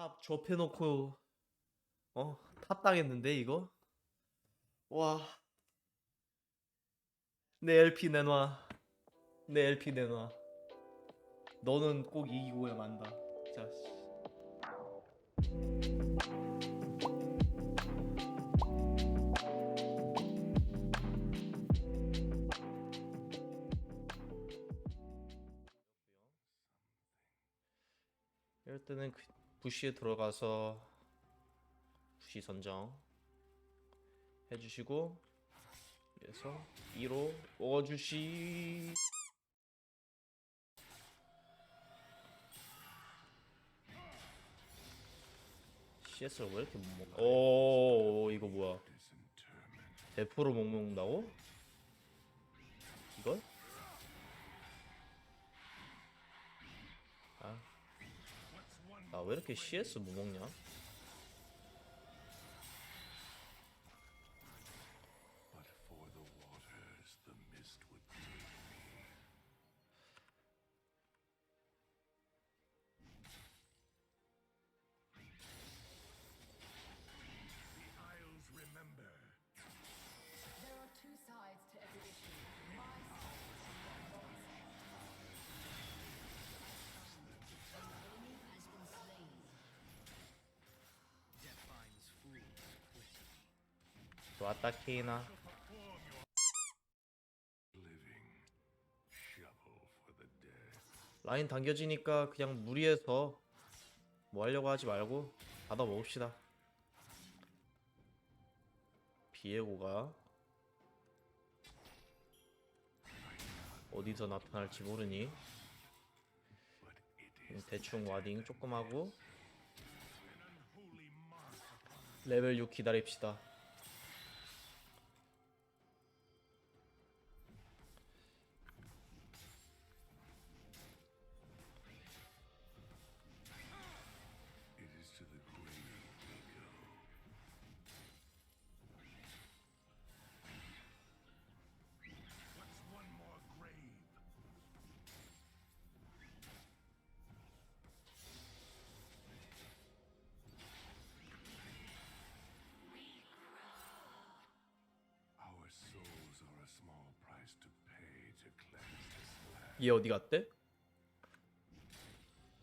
탑 좁혀놓고 어? 탑 당했는데 이거? 와. 내 LP 내놔. 내 LP 내놔. 너는 꼭 이기고야 만다. 자. 씨. 이럴 때는 그 부시에 들어가서 부시 선정 해주시고 그래서 2로 먹어주시 CS를 왜 이렇게 못 먹어? 오 이거 뭐야? 대포로 못 먹는다고? 이걸? 나왜 이렇게 CS 못 먹냐? 좋았다 케이나. 라인 당겨지니까 그냥 무리해서 뭐 하려고 하지 말고 받아 먹읍시다 비에고가 어디서 나타날지 모르니 is 대충 와딩 조금 하고. 레벨 6 기다립시다 얘 어디 갔대?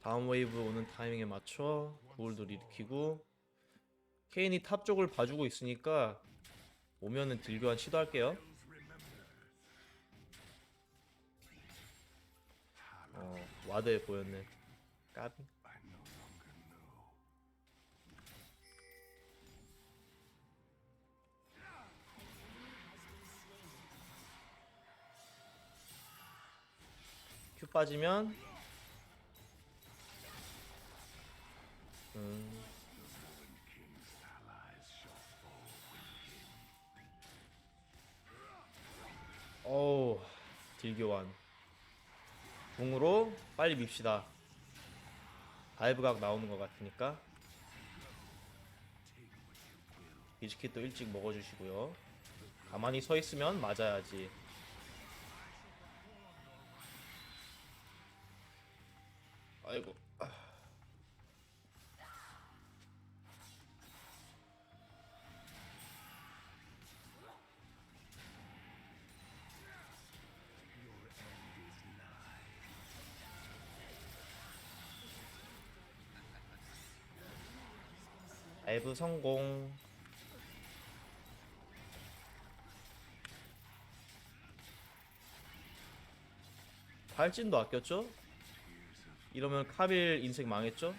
다음 웨이브 오는 타이밍에 맞춰 골드 일으키고 케인이 탑 쪽을 봐주고 있으니까 오면은 딜교환 시도할게요. 어 와드에 보였네. 까비 빠지면. 음. 어우 딜교환. 궁으로 빨리 밉시다. 다이브각 나오는 것 같으니까. 비즈킷도 일찍 먹어주시고요. 가만히 서 있으면 맞아야지 아이고 다이브 성공 발진도 아꼈죠? 이러면 카빌 인생 망했죠?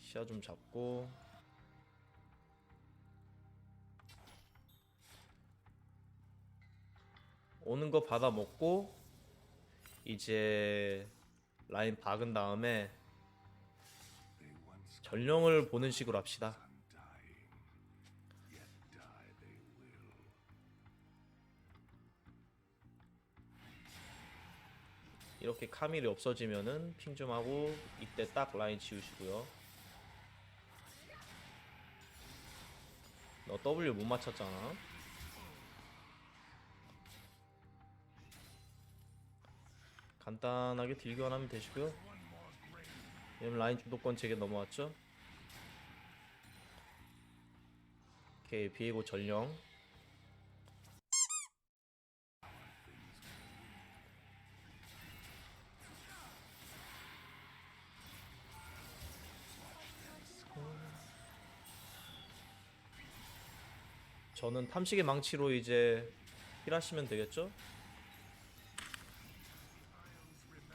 시야 좀 잡고 오는 거 받아 먹고 이제 라인 박은 다음에 전령을 보는 식으로 합시다. 이렇게 카밀이 없어지면은 핑 좀 하고 이때 딱 라인 지우시고요. 너 W 못 맞췄잖아. 간단하게 딜 교환하면 되시고요. 왜냐면 라인 주도권 제게 넘어왔죠. 오케이 비에고 전령. 저는 탐식의 망치로 이제 힐하시면 되겠죠?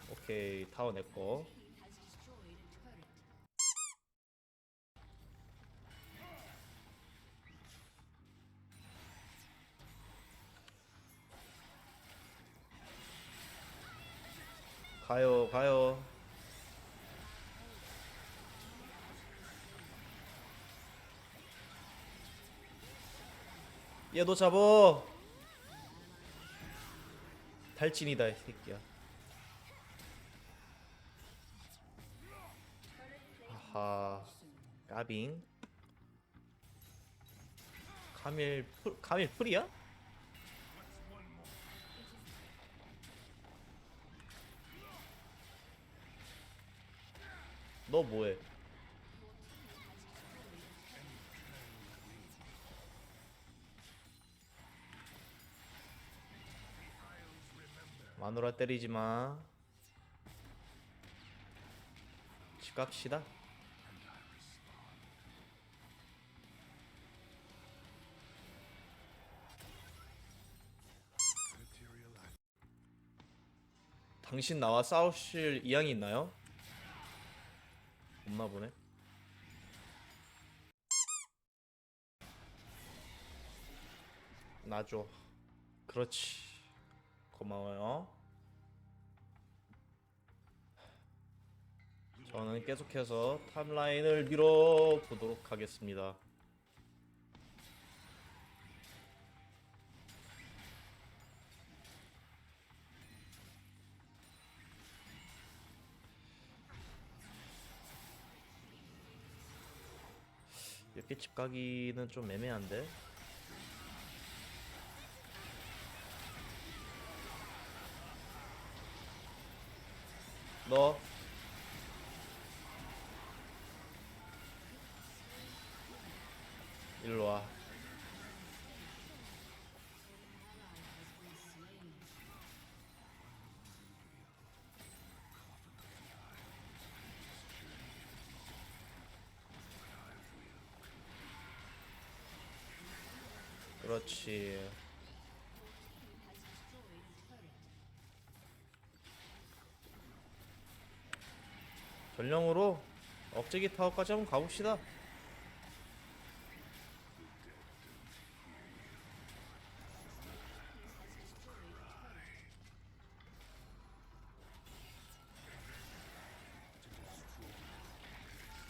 오케이 타워 내꺼 가요 가요 얘도 잡어 달진이다 이 새끼야 아하 까빙 카밀 풀 카밀 풀이야? 너 뭐해? 마누라 때리지 마. 집 갑시다. 당신 나와 싸우실 이양이 있나요? 없나 보네. 나줘. 그렇지. 고마워요. 저는 계속해서 탑라인을 밀어보도록 하겠습니다. 이렇게 집 가기는 좀 애매한데. 너 일로 와. 그렇지. 전령으로 억제기 타워까지 한번 가봅시다.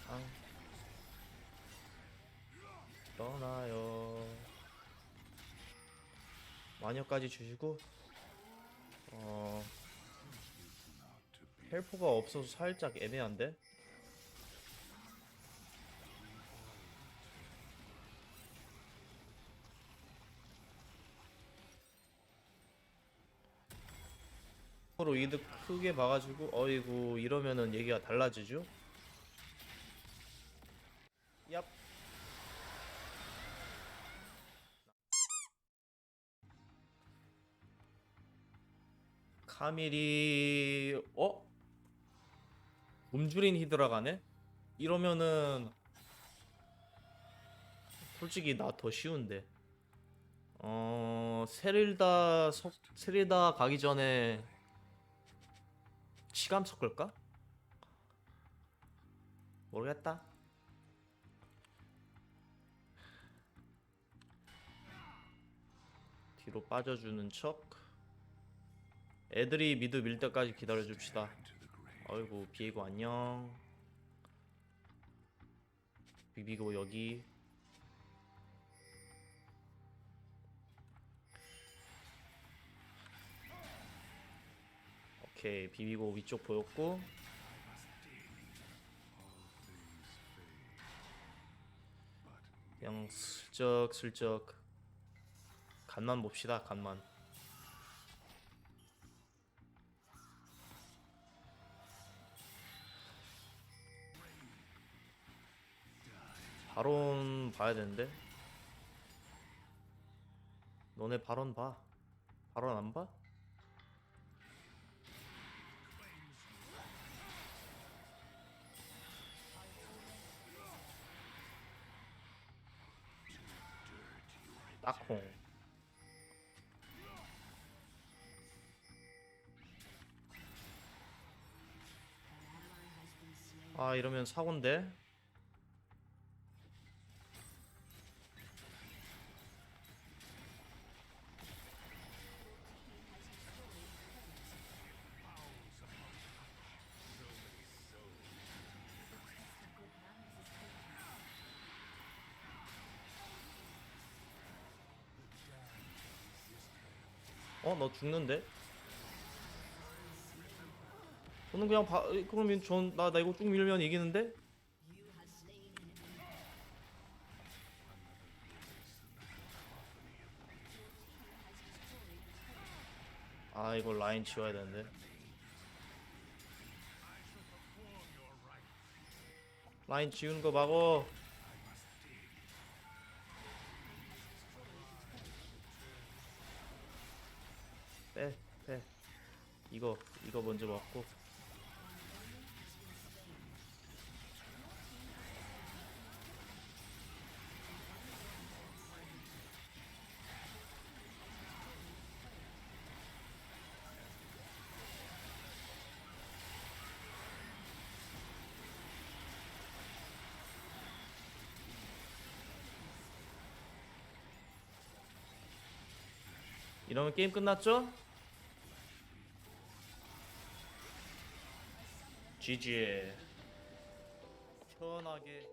앙. 떠나요. 마녀까지 주시고 헬포가 없어서 살짝 애매한데? 으로 이득 크게 봐가지고 어이구 이러면은 얘기가 달라지죠? 얍. 카밀이 어? 굶주린 히드라가네? 이러면은 솔직히 나 더 쉬운데 어 세릴다 석 세릴다 가기 전에 치감 섞을까? 모르겠다 뒤로 빠져주는 척 애들이 미드 밀 때까지 기다려 줍시다. 아이고 비에고 안녕. 비비고 여기. 오케이 비비고 위쪽 보였고. 그냥 슬쩍 슬쩍 간만 봅시다 간만. 바론 봐야 되는데. 너네 바론 봐. 바론 안 봐? 딱콩. 아 이러면 사고인데. 어, 너 죽는데? 저는 그냥 바, 그러면 전 나 나 이거 쭉 밀면 이기는데? 아 이거 라인 지워야 되는데. 라인 지우는 거 막어. 이거, 이거 먼저 먹고. 이러면 게임 끝났죠? GG. 시원하게.